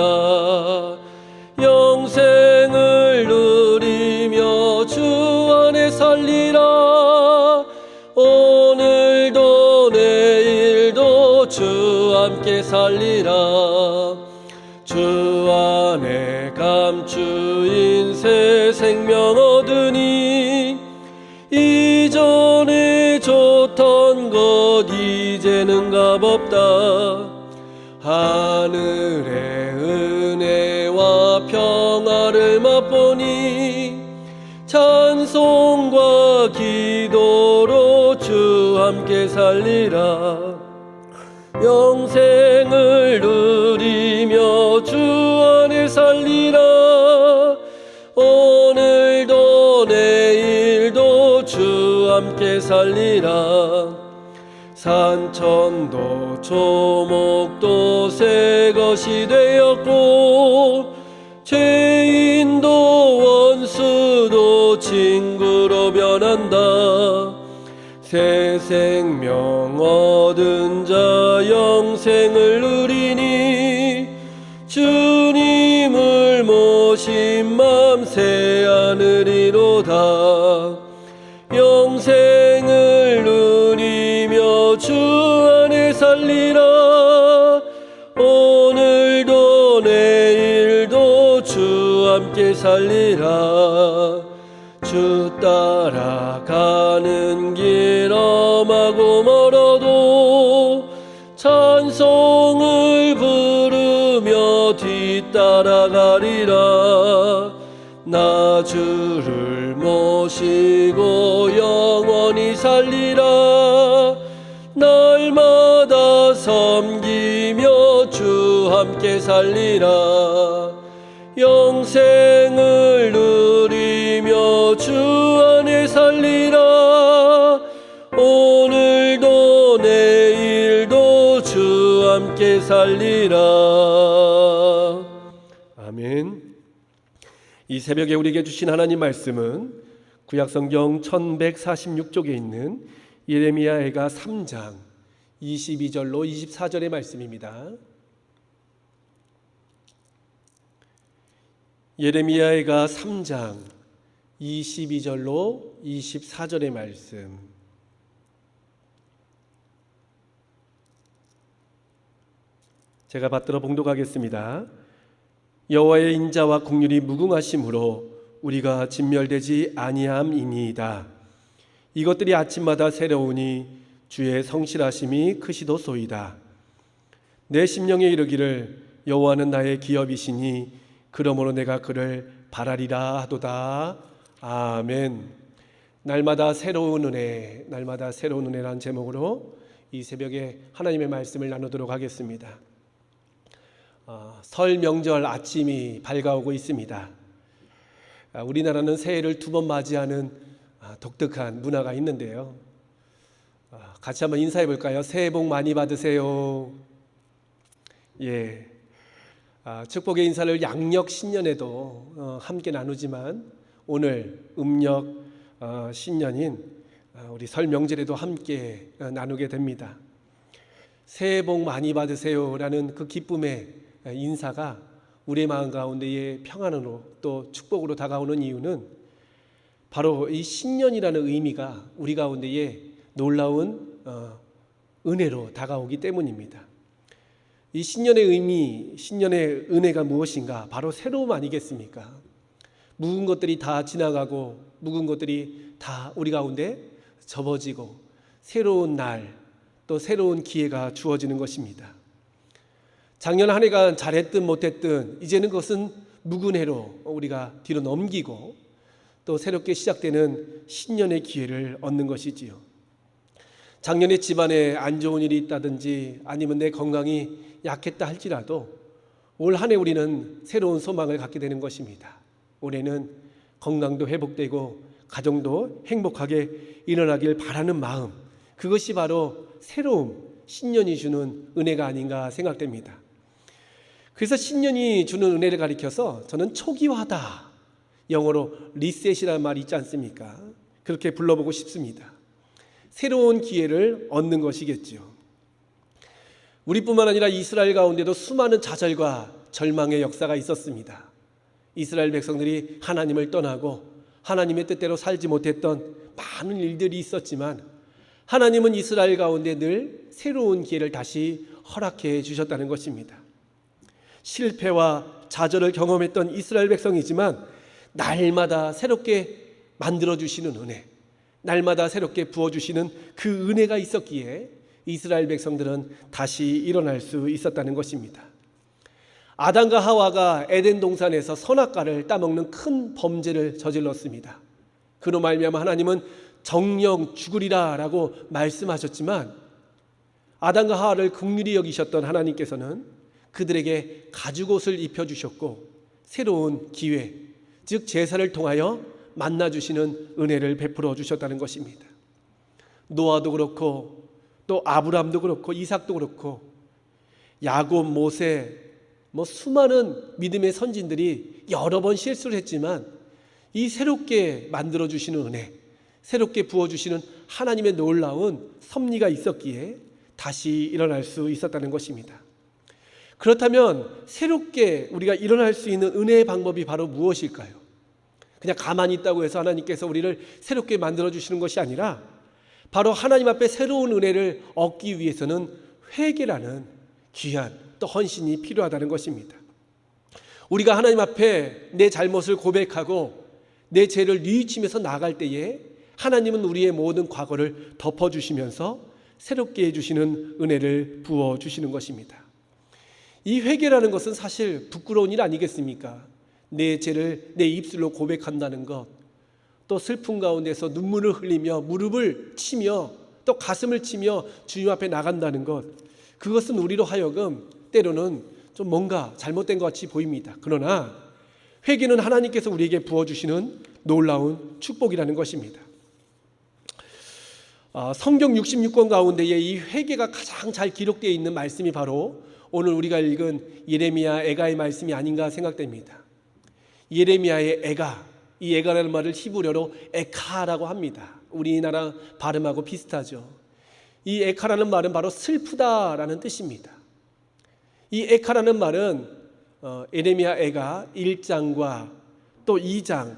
빛난다. 영생을 누리며 주 안에 살리라. 오늘도 내일도 주 함께 살리라. 주 안에 감추인 새 생명 얻 살리라. 영생을 누리며 주 안에 살리라. 오늘도 내일도 주 함께 살리라. 산천도 초목도 새 것이 되었고 죄인도 원수도 친구로 변한다 새 생명 얻은 자 영생을 누리니 주님을 모신 맘 새 하늘이로다. 영생을 누리며 주 안에 살리라. 오늘도 내일도 주 함께 살리라. 주 따라가는 길 따라가리라. 나 주를 모시고 영원히 살리라. 날마다 섬기며 주 함께 살리라. 영생을 누리며 주 안에 살리라. 오늘도 내일도 주 함께 살리라 이 새벽에 우리에게 주신 하나님 말씀은 구약성경 1146쪽에 있는 예레미야애가 3장 22절로 24절의 말씀입니다. 예레미야애가 3장 22절로 24절의 말씀 제가 받들어 봉독하겠습니다. 여호와의 인자와 국률이 무궁하심으로 우리가 진멸되지 아니함이니이다. 이것들이 아침마다 새로우니 주의 성실하심이 크시도소이다. 내 심령에 이르기를 여호와는 나의 기업이시니 그러므로 내가 그를 바라리라 하도다. 아멘. 날마다 새로운 은혜, 날마다 새로운 은혜라는 제목으로 이 새벽에 하나님의 말씀을 나누도록 하겠습니다. 어, 설 명절 아침이 밝아오고 있습니다. 아, 우리나라는 새해를 두 번 맞이하는 아, 독특한 문화가 있는데요. 아, 같이 한번 인사해 볼까요? 새해 복 많이 받으세요. 예. 아, 축복의 인사를 양력 신년에도 어, 함께 나누지만 오늘 음력 어, 신년인 어, 우리 설 명절에도 함께 어, 나누게 됩니다. 새해 복 많이 받으세요라는 그 기쁨의 인사가 우리의 마음 가운데에 평안으로 또 축복으로 다가오는 이유는 바로 이 신년이라는 의미가 우리 가운데에 놀라운 어, 은혜로 다가오기 때문입니다. 이 신년의 의미, 신년의 은혜가 무엇인가? 바로 새로움 아니겠습니까? 묵은 것들이 다 지나가고 묵은 것들이 다 우리 가운데 접어지고 새로운 날, 또 새로운 기회가 주어지는 것입니다. 작년 한 해간 잘했든 못했든 이제는 그것은 묵은 해로 우리가 뒤로 넘기고 또 새롭게 시작되는 신년의 기회를 얻는 것이지요. 작년에 집안에 안 좋은 일이 있다든지 아니면 내 건강이 약했다 할지라도 올 한 해 우리는 새로운 소망을 갖게 되는 것입니다. 올해는 건강도 회복되고 가정도 행복하게 일어나길 바라는 마음 그것이 바로 새로움 신년이 주는 은혜가 아닌가 생각됩니다. 그래서 신년이 주는 은혜를 가리켜서 저는 초기화다 영어로 리셋이라는 말이 있지 않습니까? 그렇게 불러보고 싶습니다. 새로운 기회를 얻는 것이겠지요. 우리뿐만 아니라 이스라엘 가운데도 수많은 좌절과 절망의 역사가 있었습니다. 이스라엘 백성들이 하나님을 떠나고 하나님의 뜻대로 살지 못했던 많은 일들이 있었지만 하나님은 이스라엘 가운데 늘 새로운 기회를 다시 허락해 주셨다는 것입니다. 실패와 좌절을 경험했던 이스라엘 백성이지만 날마다 새롭게 만들어 주시는 은혜, 날마다 새롭게 부어 주시는 그 은혜가 있었기에 이스라엘 백성들은 다시 일어날 수 있었다는 것입니다. 아담과 하와가 에덴 동산에서 선악과를 따먹는 큰 범죄를 저질렀습니다. 그로 말미암아 하나님은 정령 죽으리라라고 말씀하셨지만 아담과 하와를 극률히 여기셨던 하나님께서는 그들에게 가죽옷을 입혀 주셨고 새로운 기회 즉 제사를 통하여 만나 주시는 은혜를 베풀어 주셨다는 것입니다. 노아도 그렇고 또 아브람도 그렇고 이삭도 그렇고 야곱 모세 뭐 수많은 믿음의 선진들이 여러 번 실수를 했지만 이 새롭게 만들어 주시는 은혜, 새롭게 부어 주시는 하나님의 놀라운 섭리가 있었기에 다시 일어날 수 있었다는 것입니다. 그렇다면 새롭게 우리가 일어날 수 있는 은혜의 방법이 바로 무엇일까요? 그냥 가만히 있다고 해서 하나님께서 우리를 새롭게 만들어 주시는 것이 아니라 바로 하나님 앞에 새로운 은혜를 얻기 위해서는 회개라는 귀한 또 헌신이 필요하다는 것입니다. 우리가 하나님 앞에 내 잘못을 고백하고 내 죄를 뉘우치면서 나갈 때에 하나님은 우리의 모든 과거를 덮어주시면서 새롭게 해주시는 은혜를 부어주시는 것입니다. 이 회개라는 것은 사실 부끄러운 일 아니겠습니까? 내 죄를 내 입술로 고백한다는 것, 또 슬픔 가운데서 눈물을 흘리며 무릎을 치며 또 가슴을 치며 주님 앞에 나간다는 것, 그것은 우리로 하여금 때로는 좀 뭔가 잘못된 것 같이 보입니다. 그러나 회개는 하나님께서 우리에게 부어주시는 놀라운 축복이라는 것입니다. 아, 성경 66권 가운데에 이 회개가 가장 잘 기록되어 있는 말씀이 바로 오늘 우리가 읽은 예레미야 애가의 말씀이 아닌가 생각됩니다. 예레미야의 애가 이 애가라는 말을 히브리어로 에카라고 합니다. 우리나라 발음하고 비슷하죠. 이 에카라는 말은 바로 슬프다라는 뜻입니다. 이 에카라는 말은 어, 에레미야 애가 1장과 또 2장,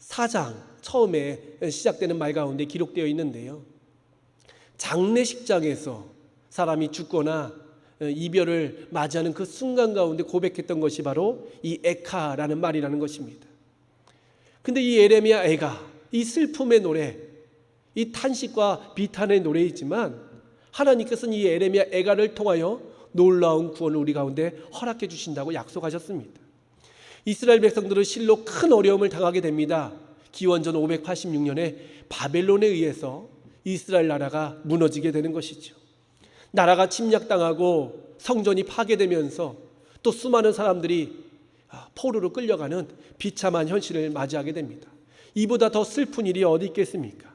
4장 처음에 시작되는 말 가운데 기록되어 있는데요. 장례식장에서 사람이 죽거나 어, 이별을 맞이하는 그 순간 가운데 고백했던 것이 바로 이 에카라는 말이라는 것입니다. 근데 이 에레미야 애가 이 슬픔의 노래, 이 탄식과 비탄의 노래이지만 하나님께서는 이 에레미야 애가를 통하여 놀라운 구원을 우리 가운데 허락해 주신다고 약속하셨습니다. 이스라엘 백성들은 실로 큰 어려움을 당하게 됩니다. 기원전 586년에 바벨론에 의해서 이스라엘 나라가 무너지게 되는 것이죠. 나라가 침략당하고 성전이 파괴되면서 또 수많은 사람들이 포로로 끌려가는 비참한 현실을 맞이하게 됩니다. 이보다 더 슬픈 일이 어디 있겠습니까?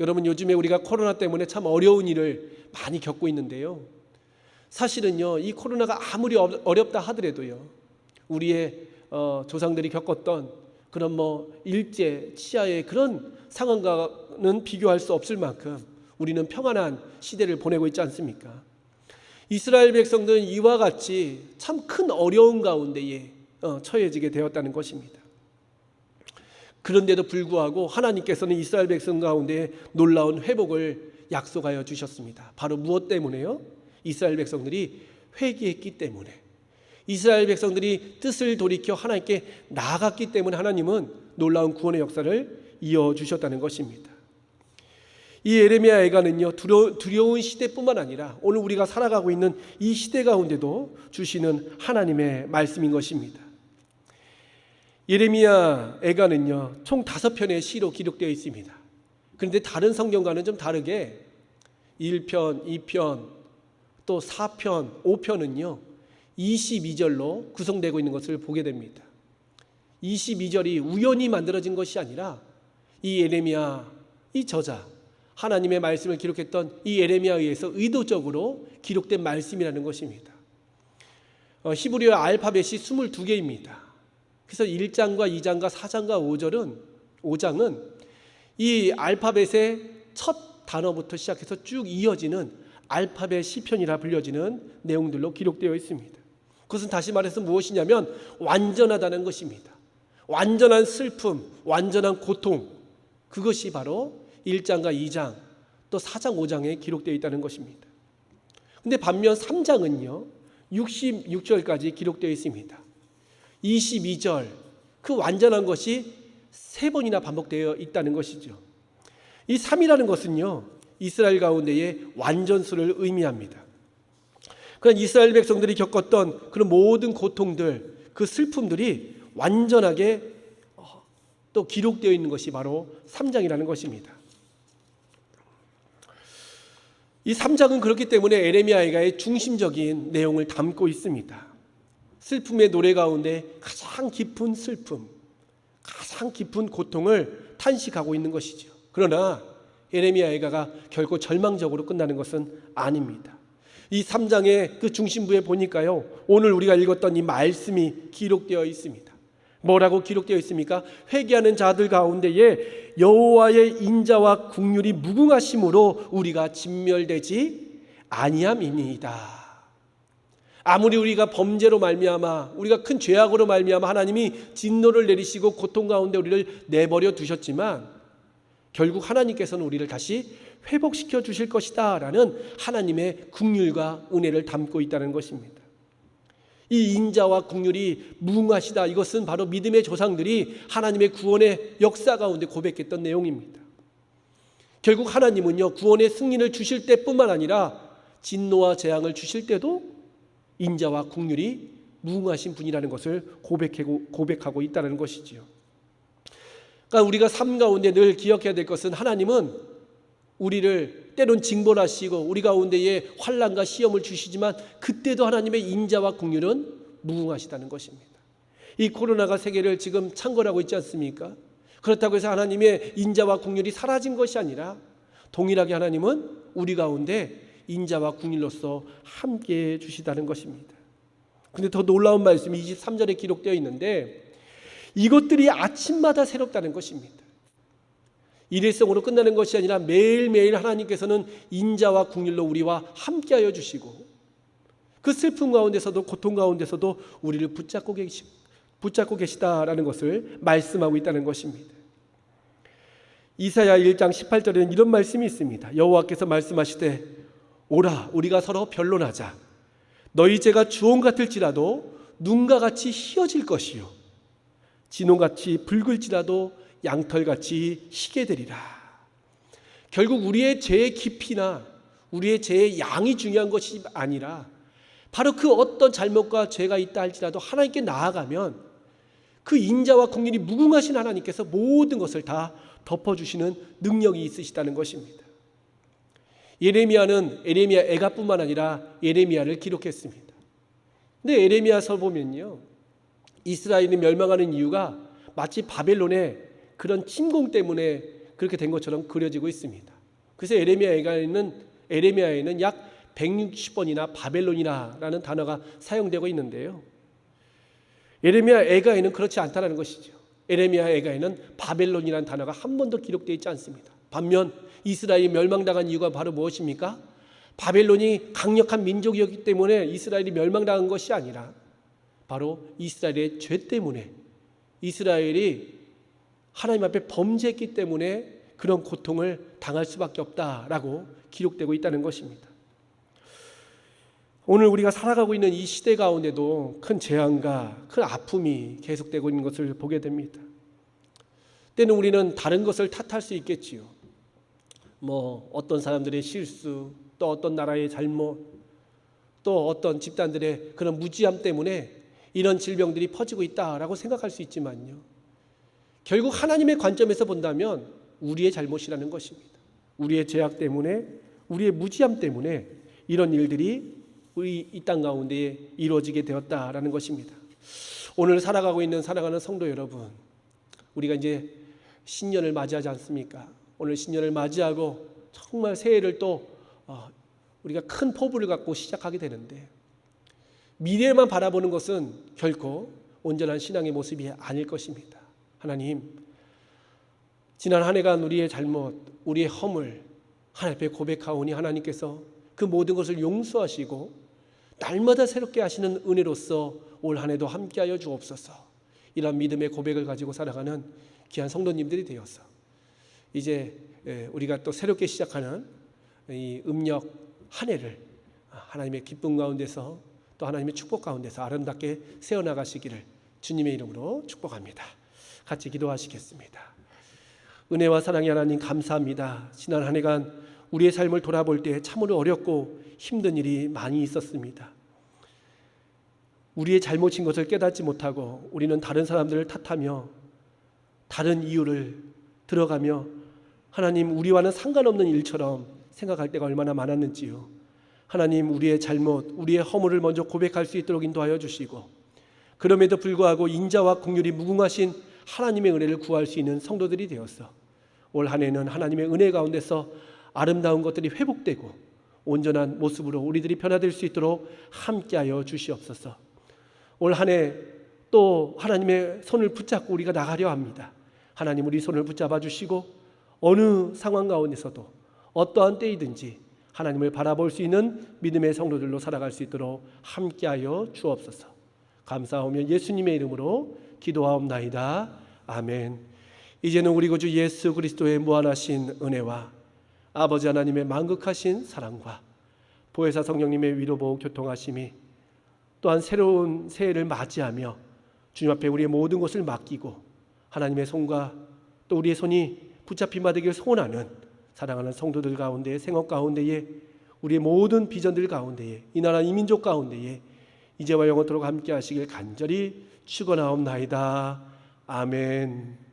여러분 요즘에 우리가 코로나 때문에 참 어려운 일을 많이 겪고 있는데요. 사실은요, 이 코로나가 아무리 어렵다 하더라도요, 우리의 어, 조상들이 겪었던 그 그런 뭐 일제 치하의 그런 상황과는 비교할 수 없을 만큼 우리는 평안한 시대를 보내고 있지 않습니까? 이스라엘 백성들은 이와 같이 참 큰 어려운 가운데에 어, 처해지게 되었다는 것입니다. 그런데도 불구하고 하나님께서는 이스라엘 백성 가운데 놀라운 회복을 약속하여 주셨습니다. 바로 무엇 때문에요? 이스라엘 백성들이 회개했기 때문에 이스라엘 백성들이 뜻을 돌이켜 하나님께 나아갔기 때문에 하나님은 놀라운 구원의 역사를 이어 주셨다는 것입니다. 이 에레미야 애가는요 두려 운 시대뿐만 아니라 오늘 우리가 살아가고 있는 이 시대 가운데도 주시는 하나님의 말씀인 것입니다. 예레미야 애가는요 총 다섯 편의 시로 기록되어 있습니다. 그런데 다른 성경과는 좀 다르게 1편, 2편, 또 4편, 5편은요 22절로 구성되고 있는 것을 보게 됩니다. 22절이 우연히 만들어진 것이 아니라 이 예레미야 이 저자 하나님의 말씀을 기록했던 이 예레미야에 의해서 의도적으로 기록된 말씀이라는 것입니다. 어, 히브리어 알파벳이 22개입니다. 그래서 1장과 2장과 4장과 5절은 5장은 이 알파벳의 첫 단어부터 시작해서 쭉 이어지는 알파벳 시편이라 불려지는 내용들로 기록되어 있습니다. 그것은 다시 말해서 무엇이냐면 완전하다는 것입니다. 완전한 슬픔, 완전한 고통, 그것이 바로 1장과 2장, 또 4장, 5장에 기록되어 있다는 것입니다. 근데 반면 3장은요, 66절까지 기록되어 있습니다. 22절, 그 완전한 것이 세 번이나 반복되어 있다는 것이죠. 이 3이라는 것은요, 이스라엘 가운데의 완전수를 의미합니다. 그런 이스라엘 백성들이 겪었던 그런 모든 고통들, 그 슬픔들이 완전하게 어, 또 기록되어 있는 것이 바로 3장이라는 것입니다. 이 3장은 그렇기 때문에 에레미야의 중심적인 내용을 담고 있습니다. 슬픔의 노래 가운데 가장 깊은 슬픔, 가장 깊은 고통을 탄식하고 있는 것이죠. 그러나 에레미야 애가가 결코 절망적으로 끝나는 것은 아닙니다. 이 3장의 그 중심부에 보니까요. 오늘 우리가 읽었던 이 말씀이 기록되어 있습니다. 뭐라고 기록되어 있습니까? 회개하는 자들 가운데에 여호와의 인자와 국률이 무궁하심으로 우리가 진멸되지 아니함이니이다. 아무리 우리가 범죄로 말미암아 우리가 큰 죄악으로 말미암아 하나님이 진노를 내리시고 고통 가운데 우리를 내버려 두셨지만 결국 하나님께서는 우리를 다시 회복시켜 주실 것이다라는 하나님의 국률과 은혜를 담고 있다는 것입니다. 이 인자와 국률이 무궁하시다. 이것은 바로 믿음의 조상들이 하나님의 구원의 역사 가운데 고백했던 내용입니다. 결국 하나님은요, 구원의 승리를 주실 때뿐만 아니라 진노와 재앙을 주실 때도 인자와 국률이 무궁하신 분이라는 것을 고백하고, 고백하고 있다는 것이지요. 그러니까 우리가 삶 가운데 늘 기억해야 될 것은 하나님은 우리를 때론 징벌하시고 우리 가운데에 환란과 시험을 주시지만 그때도 하나님의 인자와 국률은 무궁하시다는 것입니다. 이 코로나가 세계를 지금 창궐하고 있지 않습니까? 그렇다고 해서 하나님의 인자와 국률이 사라진 것이 아니라 동일하게 하나님은 우리 가운데 인자와 국률로서 함께 주시다는 것입니다. 근데 더 놀라운 말씀이 23절에 기록되어 있는데 이것들이 아침마다 새롭다는 것입니다. 일일성으로 끝나는 것이 아니라 매일매일 하나님께서는 인자와 국률로 우리와 함께하여 주시고 그 슬픔 가운데서도 고통 가운데서도 우리를 붙잡고 계시 붙잡고 계시다라는 것을 말씀하고 있다는 것입니다. 이사야 1장 18절에는 이런 말씀이 있습니다. 여호와께서 말씀하시되 오라 우리가 서로 변론하자 너희 죄가 주홍 같을지라도 눈과 같이 희어질 것이요 진홍같이 붉을지라도 양털같이 희게 되리라. 결국 우리의 죄의 깊이나 우리의 죄의 양이 중요한 것이 아니라 바로 그 어떤 잘못과 죄가 있다 할지라도 하나님께 나아가면 그 인자와 국민이 무궁하신 하나님께서 모든 것을 다 덮어주시는 능력이 있으시다는 것입니다. 예레미야는 에레미야 애가뿐만 아니라 예레미야를 기록했습니다. 근데 에레미야서 보면요. 이스라엘이 멸망하는 이유가 마치 바벨론의 그런 침공 때문에 그렇게 된 것처럼 그려지고 있습니다. 그래서 에레미야에는 에레미야에는 약 160번이나 바벨론이라는 단어가 사용되고 있는데요. 에레미야 애가에는 그렇지 않다는 것이죠. 에레미야에게는 바벨론이라는 단어가 한 번도 기록되어 있지 않습니다. 반면 이스라엘이 멸망당한 이유가 바로 무엇입니까? 바벨론이 강력한 민족이었기 때문에 이스라엘이 멸망당한 것이 아니라 바로 이스라엘의 죄 때문에 이스라엘이 하나님 앞에 범죄했기 때문에 그런 고통을 당할 수밖에 없다라고 기록되고 있다는 것입니다. 오늘 우리가 살아가고 있는 이 시대 가운데도 큰 재앙과 큰 아픔이 계속되고 있는 것을 보게 됩니다. 때는 우리는 다른 것을 탓할 수 있겠지요. 뭐 어떤 사람들의 실수, 또 어떤 나라의 잘못, 또 어떤 집단들의 그런 무지함 때문에 이런 질병들이 퍼지고 있다라고 생각할 수 있지만요. 결국 하나님의 관점에서 본다면 우리의 잘못이라는 것입니다. 우리의 죄악 때문에, 우리의 무지함 때문에 이런 일들이 우리 이 땅 가운데 이루어지게 되었다라는 것입니다. 오늘 살아가고 있는 살아가는 성도 여러분, 우리가 이제 신년을 맞이하지 않습니까? 오늘 신년을 맞이하고 정말 새해를 또 어, 우리가 큰 포부를 갖고 시작하게 되는데 미래만 바라보는 것은 결코 온전한 신앙의 모습이 아닐 것입니다. 하나님, 지난 한 해간 우리의 잘못, 우리의 허물 하나님 앞에 고백하오니 하나님께서 그 모든 것을 용서하시고 날마다 새롭게 하시는 은혜로서 올 한 해도 함께하여 주옵소서. 이런 믿음의 고백을 가지고 살아가는 귀한 성도님들이 되어서 이제 예, 우리가 또 새롭게 시작하는 이 음력 한 해를 하나님의 기쁨 가운데서 또 하나님의 축복 가운데서 아름답게 세워 나가시기를 주님의 이름으로 축복합니다. 같이 기도하시겠습니다. 은혜와 사랑의 하나님 감사합니다. 지난 한 해간 우리의 삶을 돌아볼 때 참으로 어렵고 힘든 일이 많이 있었습니다. 우리의 잘못인 것을 깨닫지 못하고 우리는 다른 사람들을 탓하며 다른 이유를 들어가며 하나님 우리와는 상관없는 일처럼 생각할 때가 얼마나 많았는지요. 하나님 우리의 잘못, 우리의 허물을 먼저 고백할 수 있도록 인도하여 주시고 그럼에도 불구하고 인자와 긍휼이 무궁하신 하나님의 은혜를 구할 수 있는 성도들이 되었어. 올 한 해는 하나님의 은혜 가운데서 아름다운 것들이 회복되고 온전한 모습으로 우리들이 변화될 수 있도록 함께하여 주시옵소서. 올 한 해 또 하나님의 손을 붙잡고 우리가 나가려 합니다. 하나님 우리 손을 붙잡아 주시고 어느 상황 가운데서도 어떠한 때이든지 하나님을 바라볼 수 있는 믿음의 성도들로 살아갈 수 있도록 함께하여 주옵소서. 감사하며 예수님의 이름으로 기도하옵나이다. 아멘. 이제는 우리 구주 예수 그리스도의 무한하신 은혜와 아버지 하나님의 만극하신 사랑과 보혜사 성령님의 위로보 교통하심이 또한 새로운 새해를 맞이하며 주님 앞에 우리의 모든 것을 맡기고 하나님의 손과 또 우리의 손이 붙잡힌 바 되기를 소원하는 사랑하는 성도들 가운데 생업 가운데에 우리의 모든 비전들 가운데에 이 나라 이 민족 가운데에 이제와 영원토록 함께 하시길 간절히 축원하옵나이다. 아멘.